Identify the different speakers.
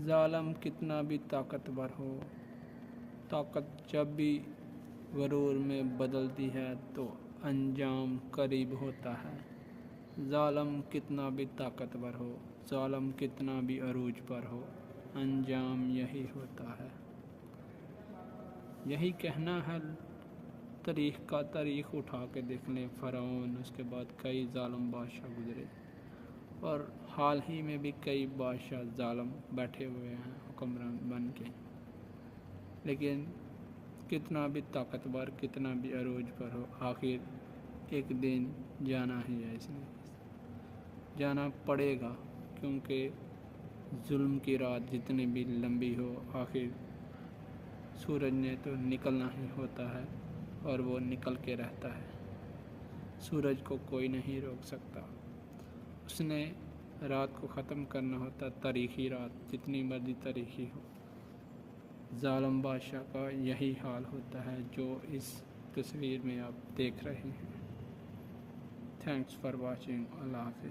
Speaker 1: ظالم کتنا بھی طاقتور ہو، طاقت جب بھی غرور میں بدلتی ہے تو انجام قریب ہوتا ہے۔ ظالم کتنا بھی طاقتور ہو، ظالم کتنا بھی عروج پر ہو، انجام یہی ہوتا ہے۔ یہی کہنا ہے، تاریخ کا تاریخ اٹھا کے دیکھ لیں فرعون، اس کے بعد کئی ظالم بادشاہ گزرے۔ اور حال ہی میں بھی کئی بادشاہ ظالم بیٹھے ہوئے ہیں حکمران بن کے۔ لیکن کتنا بھی طاقتور، کتنا بھی عروج پر ہو، آخر ایک دن جانا ہی ہے اس نے۔ جانا پڑے گا، کیونکہ ظلم کی رات جتنی بھی لمبی ہو، آخر سورج نے تو نکلنا ہی ہوتا ہے اور وہ نکل کے رہتا ہے۔ سورج کو کوئی نہیں روک سکتا۔ اس نے رات کو ختم کرنا ہوتا، تاریخی رات، جتنی مرضی تاریخی ہو۔ ظالم بادشاہ کا یہی حال ہوتا ہے جو اس تصویر میں آپ دیکھ رہے ہیں۔ تھینکس فار واچنگ اللہ حافظ۔